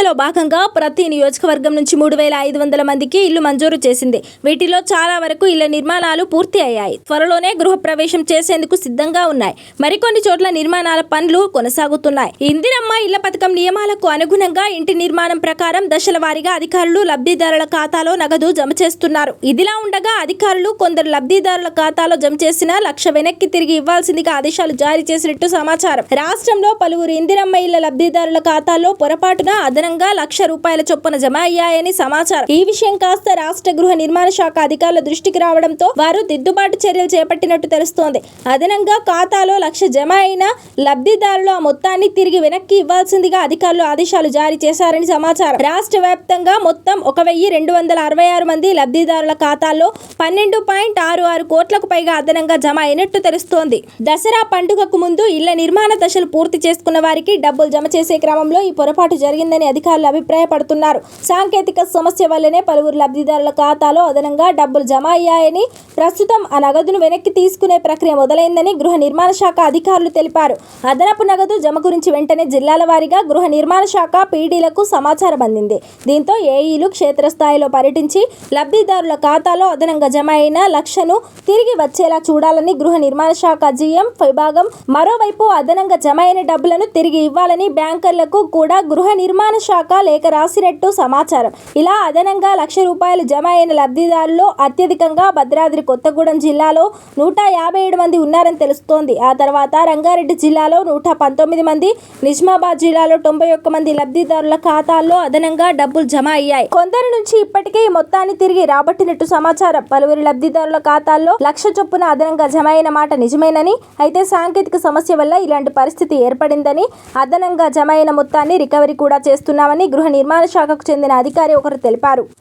విడతలో భాగంగా ప్రతి నియోజకవర్గం నుంచి మూడు వేల ఐదు వందల మందికి ఇల్లు మంజూరు చేసింది. వీటిలో చాలా వరకు ఇళ్ళ నిర్మాణాలు పూర్తి అయ్యాయి. త్వరలోనే గృహ ప్రవేశం చేసేందుకు సిద్ధంగా ఉన్నాయి. మరికొన్ని చోట్ల నిర్మాణాల పనులు కొనసాగుతున్నాయి. ఇందిరమ్మ ఇళ్ళ పథకం నియమాలకు అనుగుణంగా ఇంటి నిర్మాణం ప్రకారం దశల వారీగా అధికారులు లబ్ధిదారుల ఖాతాలో నగదు జమ చేస్తున్నారు. ఇదిలా ఉండగా అధికారులు కొందరు లబ్ధిదారుల ఖాతాలో జమ చేసిన లక్ష వెనక్కి తిరిగి ఇవ్వాల్సిందిగా ఆదేశాలు జారీ చేసినట్టు సమాచారం. రాష్ట్రంలో పలువురు ఇందిరమ్మ ఇళ్ళ లబ్ధిదారుల ఖాతాల్లో పొరపాటున అదనంగా లక్ష రూపాయల చొప్పున జమ అయ్యాయని సమాచారం. ఈ విషయం కాస్త రాష్ట్ర గృహ నిర్మాణ శాఖ అధికారుల దృష్టికి రావడంతో వారు దిద్దుబాటు చర్యలు చేపట్టినట్టు తెలుస్తోంది. అదనంగా ఖాతాలో లక్ష జమ అయిన లబ్ధిదారులు ఆ మొత్తాన్ని తిరిగి వెనక్కి ఇవ్వాల్సిందిగా అధికారులు ఆదేశాలు జారీ చేశారని సమాచారం. రాష్ట్ర వ్యాప్తంగా మొత్తం ఒక వెయ్యి రెండు వందల అరవై ఆరు మంది లబ్ధిదారుల ఖాతాల్లో పన్నెండు పాయింట్ ఆరు ఆరు కోట్లకు పైగా అదనంగా జమ అయినట్టు తెలుస్తోంది. దసరా పండుగకు ముందు ఇళ్ళ నిర్మాణ దశలు పూర్తి చేసుకున్న వారికి డబ్బులు జమ చేసే క్రమంలో ఈ పొరపాటు జరిగిందని అధికారులు అభిప్రాయపడుతున్నారు. సాంకేతిక సమస్య వల్లనే పలువురు లబ్ధిదారుల ఖాతాలో అదనంగా డబ్బులు జమ అయ్యాయని ప్రస్తుతం ఆ నగదును వెనక్కి తీసుకునే ప్రక్రియ మొదలైందని గృహ నిర్మాణ శాఖ అధికారులు తెలిపారు. అదనపు నగదు జమ గురించి వెంటనే జిల్లాల వారీగా గృహ నిర్మాణ శాఖ పీడీలకు సమాచారం అందింది. దీంతో ఏఈలు క్షేత్రస్థాయిలో పర్యటించి లబ్ధిదారుల ఖాతాలో అదనంగా జమ అయిన లక్షను తిరిగి వచ్చేలా చూడాలని గృహ నిర్మాణ శాఖ జీఎం విభాగం మరోవైపు అదనంగా జమ అయిన డబ్బులను తిరిగి ఇవ్వాలని బ్యాంకర్లకు కూడా గృహ నిర్మాణ శాఖ లేఖ రాసినట్టు సమాచారం. ఇలా అదనంగా లక్ష రూపాయలు జమ అయిన లబ్ధిదారుల్లో అత్యధికంగా భద్రాద్రి కొత్తగూడెం జిల్లాలో నూట యాభై ఏడు మంది ఉన్నారని తెలుస్తోంది. ఆ తర్వాత రంగారెడ్డి జిల్లాలో నూట పంతొమ్మిది మంది నిజామాబాద్ జిల్లాలో తొంభై ఒక్క మంది లబ్ధిదారుల ఖాతాల్లో అదనంగా డబ్బులు జమ అయ్యాయి. కొందరి నుంచి ఇప్పటికే ఈ మొత్తాన్ని తిరిగి రాబట్టినట్టు సమాచారం. పలువురు లబ్ధిదారుల ఖాతాల్లో లక్ష చొప్పున అదనంగా జమ అయిన మాట నిజమేనని అయితే సాంకేతిక సమస్య వల్ల ఇలాంటి పరిస్థితి ఏర్పడిందని అదనంగా జమ అయిన మొత్తాన్ని రికవరీ కూడా చేస్తున్నామని గృహ నిర్మాణ శాఖకు చెందిన అధికారి ఒకరు తెలిపారు